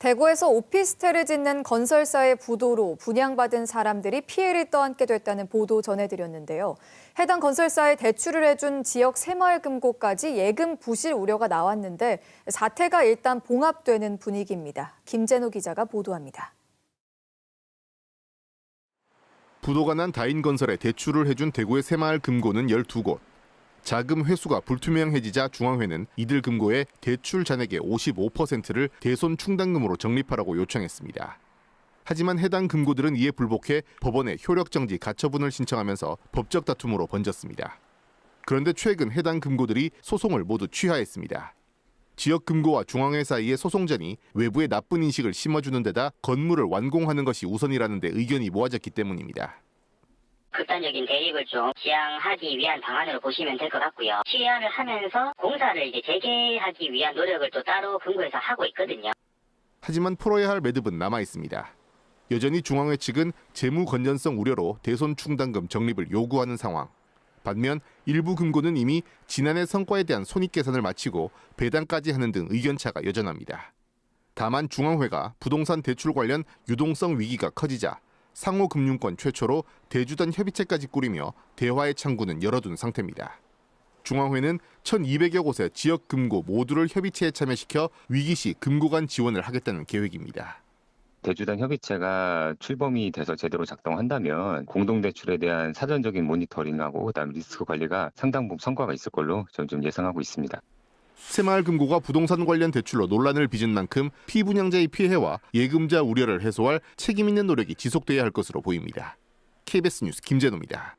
대구에서 오피스텔을 짓는 건설사의 부도로 분양받은 사람들이 피해를 떠안게 됐다는 보도 전해드렸는데요. 해당 건설사에 대출을 해준 지역 새마을금고까지 예금 부실 우려가 나왔는데 사태가 일단 봉합되는 분위기입니다. 김재노 기자가 보도합니다. 부도가 난 다인건설에 대출을 해준 대구의 새마을 금고는 12곳. 자금 회수가 불투명해지자 중앙회는 이들 금고에 대출 잔액의 55%를 대손 충당금으로 적립하라고 요청했습니다. 하지만 해당 금고들은 이에 불복해 법원에 효력정지 가처분을 신청하면서 법적 다툼으로 번졌습니다. 그런데 최근 해당 금고들이 소송을 모두 취하했습니다. 지역 금고와 중앙회 사이의 소송전이 외부의 나쁜 인식을 심어주는 데다 건물을 완공하는 것이 우선이라는 데 의견이 모아졌기 때문입니다. 극단적인 대립을 좀 지향하기 위한 방안으로 보시면 될 것 같고요. 취하를 하면서 공사를 이제 재개하기 위한 노력을 또 따로 금고에서 하고 있거든요. 하지만 풀어야 할 매듭은 남아 있습니다. 여전히 중앙회 측은 재무 건전성 우려로 대손 충당금 적립을 요구하는 상황. 반면 일부 금고는 이미 지난해 성과에 대한 손익 계산을 마치고 배당까지 하는 등 의견차가 여전합니다. 다만 중앙회가 부동산 대출 관련 유동성 위기가 커지자 상호금융권 최초로 대주단 협의체까지 꾸리며 대화의 창구는 열어둔 상태입니다. 중앙회는 1,200여 곳의 지역 금고 모두를 협의체에 참여시켜 위기 시 금고 간 지원을 하겠다는 계획입니다. 대주단 협의체가 출범이 돼서 제대로 작동한다면 공동대출에 대한 사전적인 모니터링하고 그다음 리스크 관리가 상당 부분 성과가 있을 걸로 저는 좀 예상하고 있습니다. 새마을금고가 부동산 관련 대출로 논란을 빚은 만큼 피분양자의 피해와 예금자 우려를 해소할 책임 있는 노력이 지속돼야 할 것으로 보입니다. KBS 뉴스 김재노입니다.